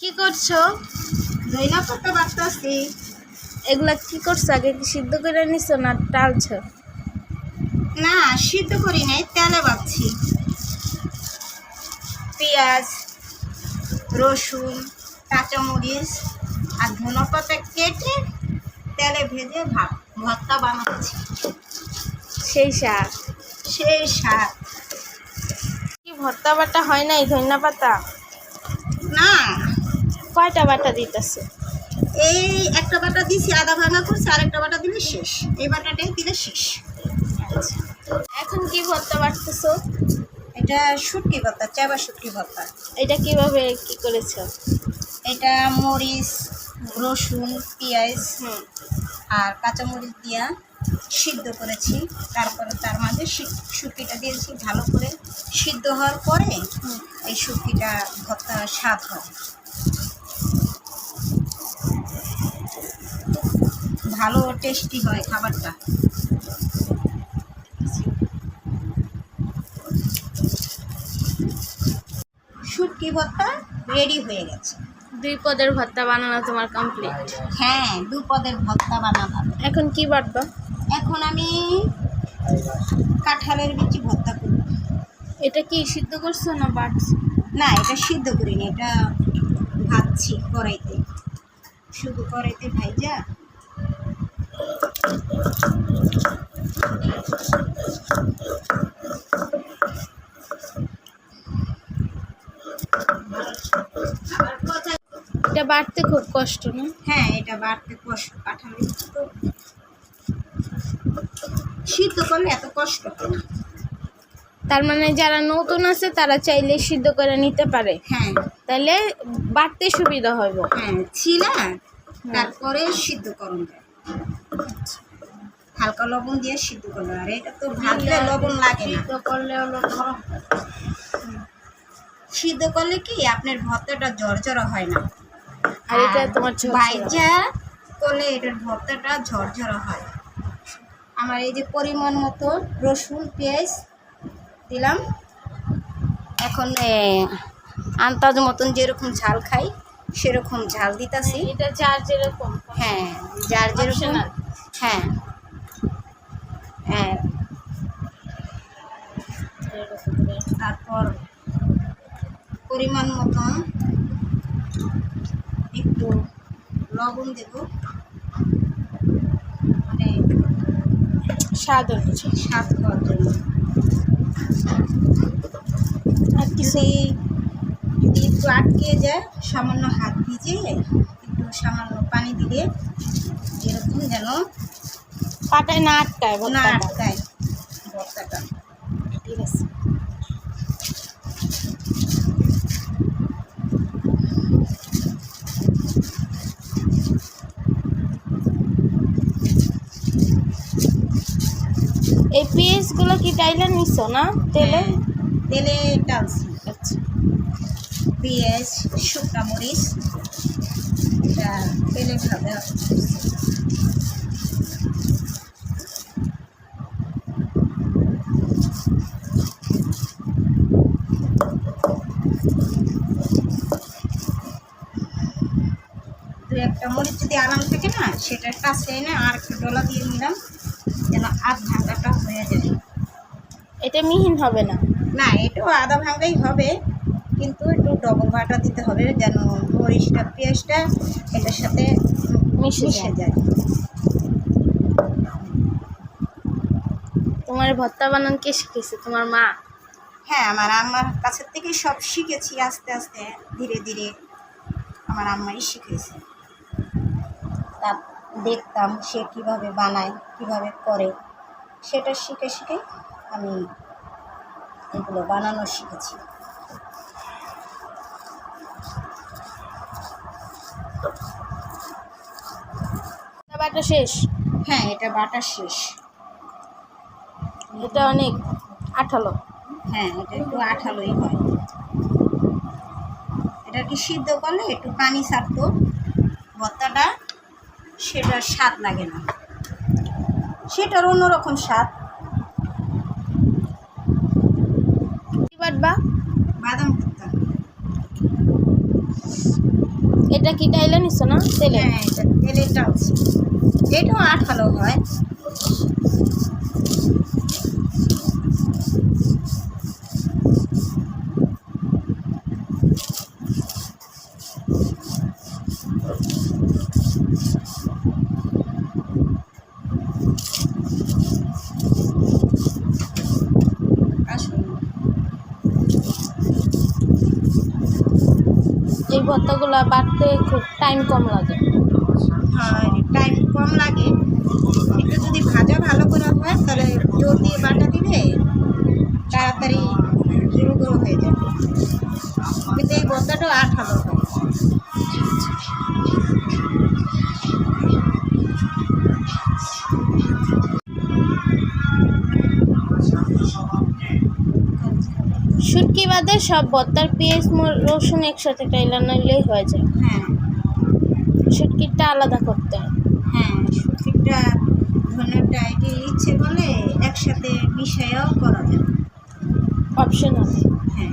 কি করছ? ধইনা পাতা বাটতাছি এগুলা কি করছ? আগে কি সিদ্ধ করে নিছো না টালছো? না সিদ্ধ করি নাই তেলে বাটছি পেঁয়াজ রসুন কাঁচামরিচ আর ধনে পাতা কেটে তেলে ভেজে ভাত ভর্তা বানাচ্ছি। সেই শাক? সেই শাক। কি ভর্তা বাটা হয় নাই ধনিয়া পাতা কয়টা বাটা দিতেছে? এই একটা বাটা দিছি আদা ভাঙা করছি আর একটা বাটা দিলে শেষ। এই বাটাটাই দিলে শেষ। এখন কি ভর্তা বাটতেছো? এটা শুটকি ভর্তা চাবা শুটকি ভর্তা। এটা কীভাবে কি করেছ? এটা মরিচ রসুন পেঁয়াজ আর কাঁচামরিচ দিয়া সিদ্ধ করেছি। তারপরে তার মাঝে শুটকিটা দিয়েছি ভালো করে সিদ্ধ হওয়ার পরে এই শুটকিটা ভর্তা স্বাদ হয় ভালো টেস্টি হয় খাবারটা। শুটকি ভর্তা রেডি হয়ে গেছে। দুই পদের ভর্তা বানানো তোমার কমপ্লিট হ্যাঁ দু পদের ভর্তা বানালাম। এখন কি বাটবা? এখন আমি কাঁঠালের বিচি ভর্তা করব। এটা কি সিদ্ধ করছ না বাটছো? না এটা সিদ্ধ করিনি এটা ভাজছি কড়াইতে। শুধু কড়াইতে ভাইজা এটা বাটতে খুব কষ্ট না? হ্যাঁ এটা বাড়তে কষ্ট তো সিদ্ধ করলে এত কষ্ট তার মানে যারা নতুন আছে তারা চাইলে সিদ্ধ করে নিতে পারে। হ্যাঁ। তাহলে বাড়তে সুবিধা হইব হ্যাঁ ছিলা তারপরে সিদ্ধ করুন হালকা লবণ দিয়ে সিদ্ধ করল আর এটা তো ভাজলে লবণ লাগে সিদ্ধ করলে হলো নরম সিদ্ধ করলে কি আপনার ভর্তাটা ঝরঝরা হয় না? আর এটা তোমার ভাইজা করলে এটার ভর্তাটা ঝরঝরা হয়। আমার এই যে পরিমাণ মতো রসুন পেঁয়াজ দিলাম। এখন এ, আন্দাজ মতন যেরকম ঝাল খাই। সেরকম ঝাল দিতাছি। এটা যার যেরকম হ্যাঁ যার যেরকম. হ্যাঁ। হ্যাঁ। তারপর পরিমাণ মতন একটু লবণ দেব। মানে স্বাদ অনুযায়ী। স্বাদ হওয়ার জন্য। আর কিছু একটু আটকে যায় সামান্য হাত ভিজে একটু সামান্য পানি দিলে এরকম যেন পাটায় না আটকায় না। আটকায় ভর্তাটা ঠিক আছে। এই পেঁয়াজগুলো কি টাইলা নিছো না? তেলে? হ্যাঁ, তেলে আচ্ছা পেঁয়াজ শুকনা মরিচ এটা তেলে ভাজা। দু একটা মরিচ যদি আরাম থাকে না সেটা কাছে এনে আর একটু ডলা দিয়ে নিলাম যেন আধ ভাঙাটা হয়ে যায়। এটা মিহিন হবে না? না এটাও আধা ভাঙাই হবে। কিন্তু একটু ডবল বাটা দিতে হবে যেন মরিচটা পেঁয়াজটা এটার সাথে মিশে। যায়। তোমার ভর্তা বানান কে শিখেছে? তোমার মা? হ্যাঁ আমার আম্মার কাছের থেকে সব শিখেছি আস্তে আস্তে ধীরে ধীরে আমার আম্মাই শিখেছে। তা দেখতাম সে কীভাবে বানায় কীভাবে করে সেটা শিখে শিখে আমি এগুলো বানানো শিখেছি। বাটা শেষ? হ্যাঁ এটা বাটা শেষ। এটা অনেক আঠালো। হ্যাঁ এটা একটু আঠালোই হয়। এটা কি সিদ্ধ করলে? একটু পানি ছাড়তো ভর্তাটা সেটার স্বাদ লাগে না। সেটার অন্যরকম স্বাদ। বাদাম ভর্তা। এটা কি ডাইলে নিছ না তেলে? হ্যাঁ তেলেরটা এটাও আঠালো হয়। এই ভর্তাগুলো বাড়তে খুব টাইম কম লাগে। হয় টাইম কম লাগে। একটু যদি ভাজা ভালো করে হয়, তাহলে জোর দিয়ে বাটা দিলে তাড়াতাড়ি গুঁড়ো গুঁড়ো হয়ে যাবে কিন্তু এই বস্তাটাও আঠালো হয় শুটকি বাদে সব ভর্তার পেঁয়াজ রসুন একসাথে টাইলা নিলেই হয়ে যায়। হ্যাঁ। শুটকিটা আলাদা করতে হয়। হ্যাঁ শুটকিটা ধনেটা এটি ইচ্ছে বলে একসাথে মিশাইও করা যায়। অপশনাল হ্যাঁ।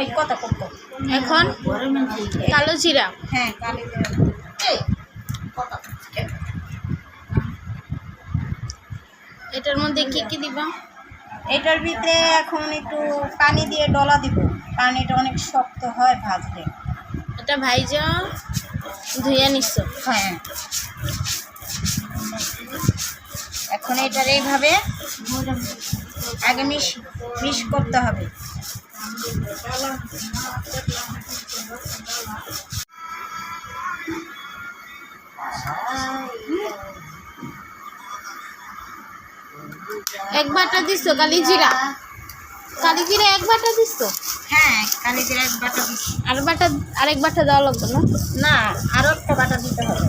এই কত কত এখন কালো জিরা। হ্যাঁ কালি কত এটার মধ্যে কি কি দিবা? এটার ভিতরে এখন একটু পানি দিয়ে ডলা দিব। পানিটা অনেক শক্ত হয় ভাজলে। এটা ভাইজা ধুইয়া নিচ্ছ হ্যাঁ। এখন এটার এইভাবে আগে মিশ মিশ করতে হবে। এক বাটা দিচ্ছ কালি জিরা? কালি জিরা এক বাটা দিচ্ছ হ্যাঁ কালি জিরা এক বাটা দিচ্ছি আর বাটা আরেক বাটা দেওয়া লাগবে না? না আরও একটা বাটা দিতে হবে।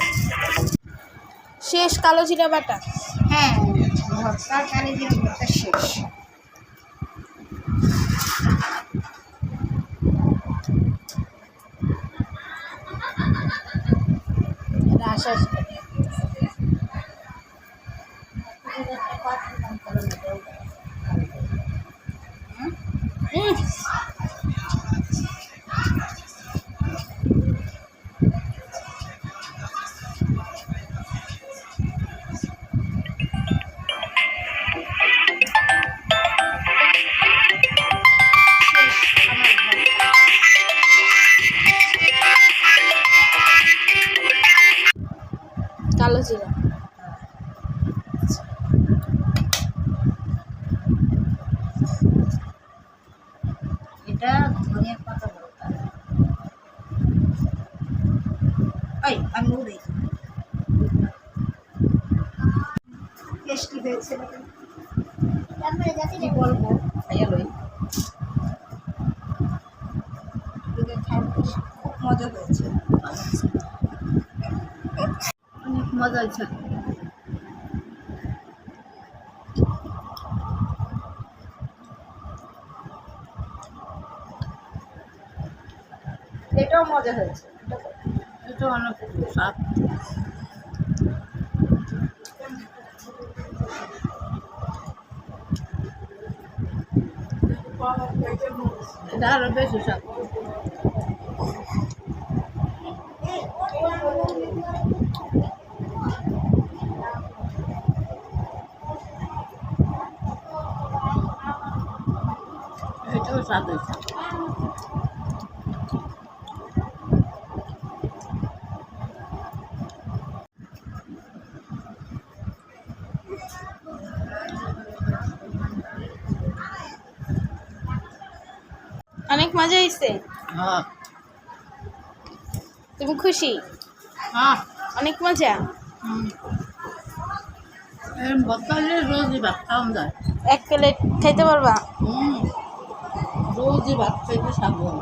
শেষ কালো জিরা বাটা? হ্যাঁ ভর্তার কালি শেষ। এটা আশা এই আমি উড়ে টেস্টি হয়েছে কি বলব খাইয়া লই খুব মজা হয়েছে। অনেক মজা হয়েছে। এটাও মজা হয়েছে। এটা অনেক স্বাদ এটা আরও বেশি স্বাদ এটাও স্বাদ অনেক মজা হয়েছে। হ্যাঁ। তুমি খুশি? হ্যাঁ। অনেক মজা? রোজই ভাত খাওয়া যায়। এক প্লেট খাইতে পারবা? হুম। রোজই ভাত খাইতে সাবধান।